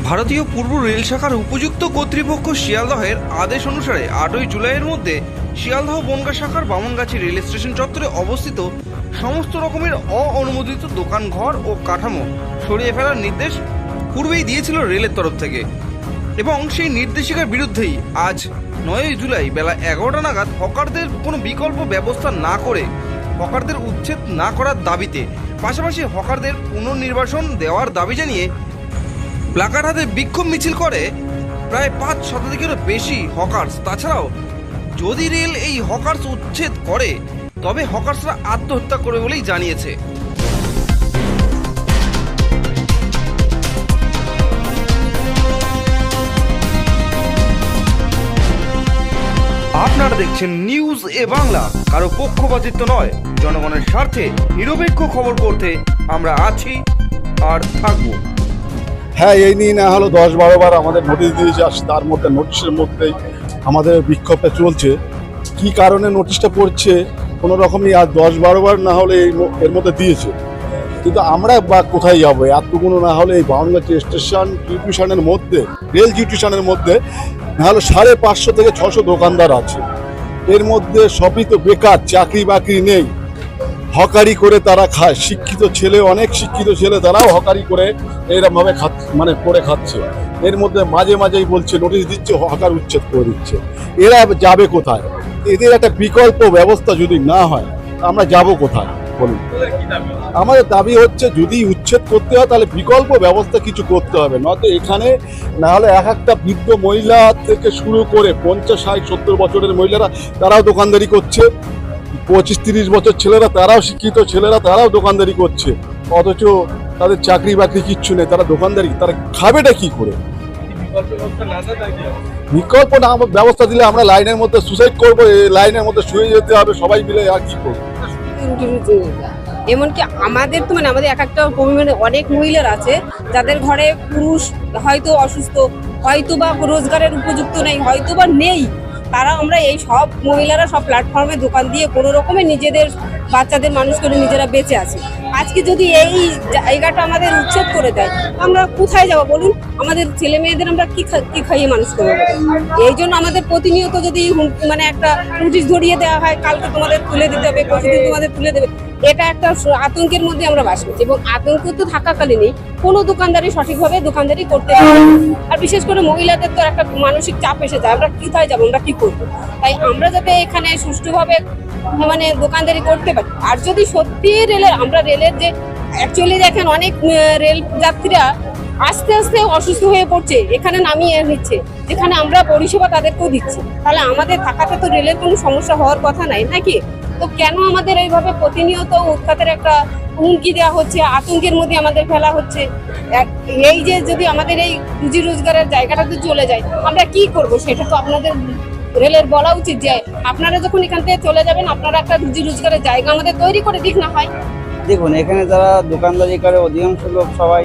ভারতীয় পূর্ব রেল শাখার উপযুক্ত কর্তৃপক্ষ শিয়ালদহের আদেশ অনুসারে আটই জুলাইয়ের মধ্যে শিয়ালদহ বনগা শাখার বামনগাছি রেল স্টেশন চত্বরে অবস্থিত সমস্ত রকমের অঅনুমোদিত দোকানঘর ও কাঠামো সরিয়ে ফেলার নির্দেশ পূর্বেই দিয়েছিল রেলের তরফ থেকে। এবং সেই নির্দেশিকার বিরুদ্ধেই আজ নয়ই জুলাই বেলা এগারোটা নাগাদ হকারদের কোনো বিকল্প ব্যবস্থা না করে হকারদের উচ্ছেদ না করার দাবিতে পাশাপাশি হকারদের পুনর্নির্বাসন দেওয়ার দাবি জানিয়ে প্লাকার্ড হাতে বিক্ষোভ মিছিল করে প্রায় পাঁচ শতাধিকেরও বেশি হকার্স। তাছাড়াও, যদি রেল এই হকার্স উচ্ছেদ করে, তবে হকার্সরা আত্মহত্যা করবে বলেই জানিয়েছে। আপনারা দেখছেন নিউজ এ বাংলা। কারও পক্ষপাতিত্ব নয়, জনগণের স্বার্থে নিরপেক্ষ খবর করতে আমরা আছি আর থাকব। হ্যাঁ এই নিয়ে না হলো দশ বারো বার আমাদের নোটিশ দিয়েছে, আর তার মধ্যে নোটিশের মধ্যেই আমাদের বিক্ষোভটা চলছে। কি কারণে নোটিশটা পড়ছে, কোনো রকমই আর দশ বারো বার না হলে এই এর মধ্যে দিয়েছে। কিন্তু আমরা বা কোথায় যাব? এতগুলো না হলে এই বাউনগাছি স্টেশন, টিউশনের মধ্যে, রেল টিউশনের মধ্যে, না হলে সাড়ে পাঁচশো থেকে ছশো দোকানদার আছে। এর মধ্যে সবই তো বেকার চাকরি বাকরি নেই। হকারি করে তারা খায়। শিক্ষিত ছেলে, অনেক শিক্ষিত ছেলে তারাও হকারি করে এরকম ভাবে খাচ্ছে মানে করে খাচ্ছে। এর মধ্যে মাঝে মাঝেই বলছে নোটিশ দিচ্ছে, হকার উচ্ছেদ করে দিচ্ছে। এরা যাবে কোথায়? এদের একটা বিকল্প ব্যবস্থা যদি না হয়, আমরা যাব কোথায়? বলুন। আমাদের দাবি হচ্ছে, যদি উচ্ছেদ করতে হয়, তাহলে বিকল্প ব্যবস্থা কিছু করতে হবে। নয়তো এখানে না হলে এক একটা বৃদ্ধ মহিলা থেকে শুরু করে পঞ্চাশ, ষাট, সত্তর বছরের মহিলারা, তারাও দোকানদারি করছে। পঁচিশ তিরিশ বছর ছেলেরা তারাও শিক্ষিত, ছেলেরা তারাও দোকানদারি করছে। অথচ তাদের চাকরি বাকরি কিচ্ছু নেই, তারা দোকানদারি, তারা খাবেটা কি করে? বিকল্প না ব্যবস্থা দিলে আমরা লাইনের মধ্যে সুসাইড করব লাইনের মধ্যে শুয়ে যেতে হবে, সবাই মিলে আর কি করব? এমনকি আমাদের তো মানে আমাদের এক একটা পরিমাণে অনেক মহিলার আছে, যাদের ঘরে পুরুষ হয়তো অসুস্থ হয়তো বা রোজগারের উপযুক্ত নেই হয়তো বা নেই। তারা আমরা এই সব মহিলারা সব প্ল্যাটফর্মে দোকান দিয়ে কোনো রকমে নিজেদের বাচ্চাদের মানুষ করে নিজেরা বেঁচে আছে। আজকে যদি এই জায়গাটা আমাদের উচ্ছেদ করে দেয়, আমরা কোথায় যাব বলুন? আমাদের ছেলে মেয়েদের আমরা কি কি খাইয়ে মানুষ করব? এই জন্য আমাদের প্রতিনিয়ত যদি মানে একটা নোটিশ ধরিয়ে দেওয়া হয়, কালকে তোমাদের তুলে দিতে হবে প্রতিদিন তোমাদের তুলে দেবে, এটা একটা আতঙ্কের মধ্যে আমরা বাস করছি এবং আতঙ্ক তো থাকাকালীনই কোনো দোকানদারি সঠিকভাবে দোকানদারি করতে পারে। আর বিশেষ করে মহিলাদের তো একটা মানসিক চাপ এসে যায়, আমরা কোথায় যাব, আমরা কি করব? তাই আমরা যাতে এখানে সুষ্ঠুভাবে মানে দোকানদারি করতে পারি। আর যদি সত্যি রেলের, আমরা রেলের যে অ্যাকচুয়ালি দেখেন অনেক রেল যাত্রীরা আস্তে আস্তে অসুস্থ হয়ে পড়ছে, এখানে নামিয়ে নিচ্ছে, যেখানে আমরা পরিষেবা তাদেরকেও দিচ্ছি। তাহলে আমাদের থাকাতে তো রেলের কোনো সমস্যা হওয়ার কথা নাই, নাকি? তো কেন আমাদের এইভাবে প্রতিনিয়ত উৎখাতের একটা হুমকি দেওয়া হচ্ছে, আতঙ্কের মধ্যে আমাদের ফেলা হচ্ছে? এই যে যদি আমাদের এই রুজি রোজগারের জায়গাটাতে চলে যায়, আমরা কি করব? সেটা তো আপনাদের রেলের বলা উচিত যে আপনারা যখন এখান থেকে চলে যাবেন, আপনারা একটা রুজি রোজগারের জায়গা আমাদের তৈরি করে দিক না হয়। দেখুন, এখানে যারা দোকানদারি করে, অধিকাংশ লোক সবাই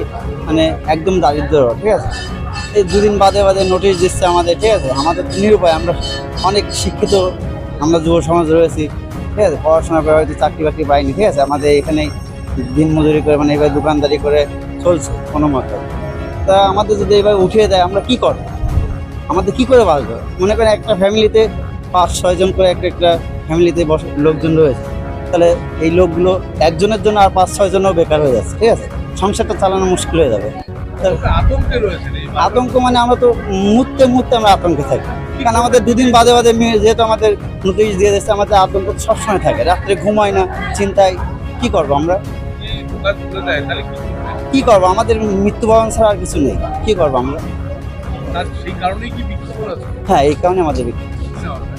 মানে একদম দারিদ্র ঠিক আছে? এই দুদিন বাদে বাদে নোটিশ দিচ্ছে আমাদের, ঠিক আছে? আমাদের নিরুপায়, আমরা অনেক শিক্ষিত, আমরা যুব সমাজ রয়েছি, ঠিক আছে? পড়াশোনা করে হয়তো চাকরি বাকরি পাইনি, ঠিক আছে? আমাদের এখানে দিন মজুরি করে মানে এবার দোকানদারি করে চলছে কোনো মতো। তা আমাদের যদি এবার উঠিয়ে দেয়, আমরা কি করব? আমাদের কি করে বাঁচবো? মনে করেন একটা ফ্যামিলিতে পাঁচ ছয়জন করে একটা একটা ফ্যামিলিতে বস লোকজন রয়েছে। তাহলে এই লোকগুলো একজনের জন্য আর পাঁচ ছয় জনও বেকার হয়ে যাচ্ছে ঠিক আছে? সংসারটা চালানো মুশকিল হয়ে যাবে। আতঙ্ক মানে আমরা তো মুহূর্তে মুহূর্তে আমরা আতঙ্কে থাকি। কারণ আমাদের দুদিন বাদে বাদে মেয়ে- যেহেতু আমাদের নোটিশ দিয়ে দিচ্ছে আমাদের আতঙ্ক সবসময় থাকে। রাত্রে ঘুমায় না চিন্তায় কি করব আমরা? কি করব? আমাদের মৃত্যুবরণ ছাড়া আর কিছু নেই। কি করব আমরা? হ্যাঁ এই কারণে আমাদের বিক্ষোভ।